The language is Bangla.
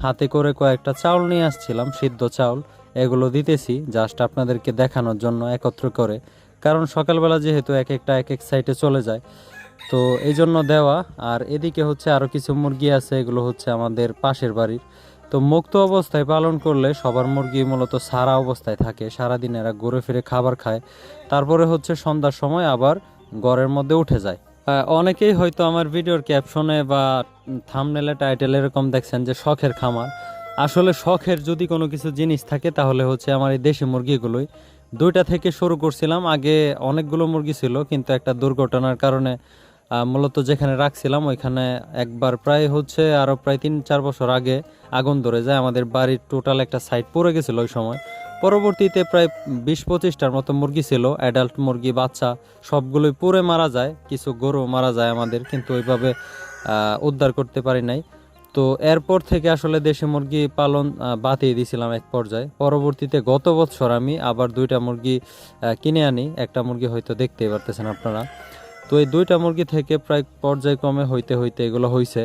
হাতে করে কয়েকটা চাউল নিয়ে আসছিলাম, সিদ্ধ চাউল। এগুলো দিতেছি জাস্ট আপনাদেরকে দেখানোর জন্য একত্র করে। কারণ সকালবেলা যেহেতু এক একটা এক এক সাইডে চলে যায়। তো এই জন্য দেওয়া। আর এদিকে হচ্ছে আরও কিছু মুরগি আছে, এগুলো হচ্ছে আমাদের পাশের বাড়ির। তো মুক্ত অবস্থায় পালন করলে সবার মুরগি মূলত সারা অবস্থায় থাকে। সারাদিন এরা ঘুরে ফিরে খাবার খায়। তারপরে হচ্ছে সন্ধ্যার সময় আবার ঘরের মধ্যে উঠে যায়। অনেকেই হয়তো আমার ভিডিওর ক্যাপশনে বা থামনেলে টাইটেল এরকম দেখছেন যে শখের খামার। আসলে শখের যদি কোনো কিছু জিনিস থাকে, তাহলে হচ্ছে আমার এই দেশি মুরগিগুলোই। দুইটা থেকে শুরু করছিলাম, আগে অনেকগুলো মুরগি ছিল, কিন্তু একটা দুর্ঘটনার কারণে মূলত যেখানে রাখছিলাম, ওইখানে একবার প্রায় হচ্ছে আরও প্রায় তিন, চার বছর আগে আগুন ধরে যায়। আমাদের বাড়ির টোটাল একটা সাইড পড়ে গেছিল ওই সময়। পরবর্তীতে প্রায় বিশ পঁচিশটার মতো মুরগি ছিল অ্যাডাল্ট মুরগি, বাচ্চা, সবগুলোই পুড়ে মারা যায়। কিছু গরু মারা যায় আমাদের, কিন্তু ওইভাবে উদ্ধার করতে পারি নাই। তো এরপর থেকে আসলে দেশি মুরগি পালন বাতিয়ে দিয়েছিলাম এক পর্যায়ে। পরবর্তীতে গত বছর আমি আবার দুইটা মুরগি কিনে আনি। একটা মুরগি হয়তো দেখতেই পারতেছেন আপনারা। তো এই দুইটা মুরগি থেকে প্রায় পর্যায়ক্রমে হইতে হইতে এগুলো হয়েছে